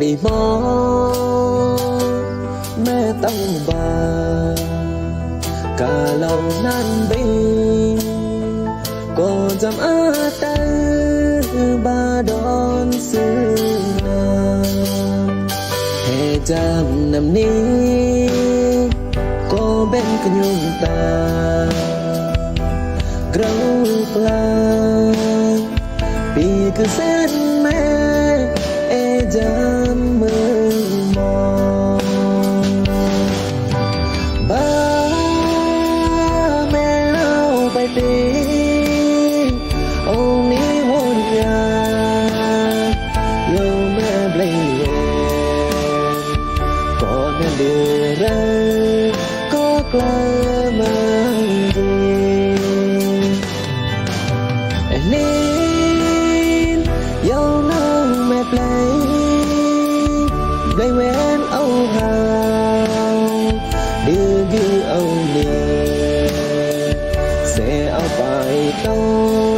บีมอแม่ต้องบากาเหล่านั้นบิก็จำอาแตบาดอนซื้อนาให้จำนำนี้ก็เป็นขยุงตาเกรากลางปีคือเส้นแม่เอจำ berang kok memanggil nên yêu nắng mệt lấy đây mến âu hàng đưa đi âu liền sẽ âu phải tao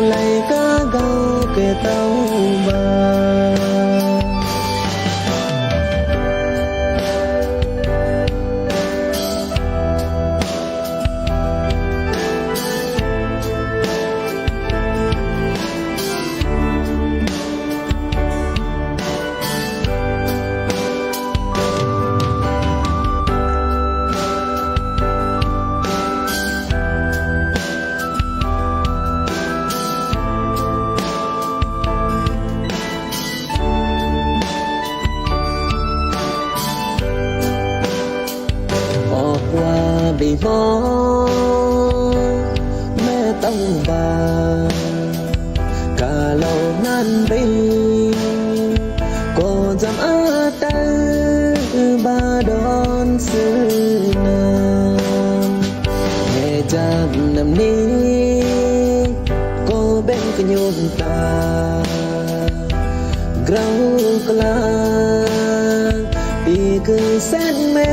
lấy cá gâu kề tao บีมอแม่ต้องบากาเหล่านั้นบีก็จำอาแตบาดอนซื้อนามให้จำนำนี้ก็เป็นขยุนตาเกรากลางปีคือเส้นแม่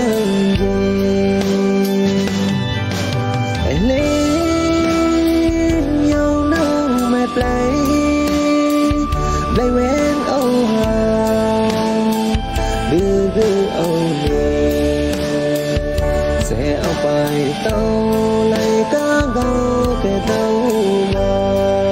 they went over Blue only Sẽ bài tao lấy ta gâu cái tao mà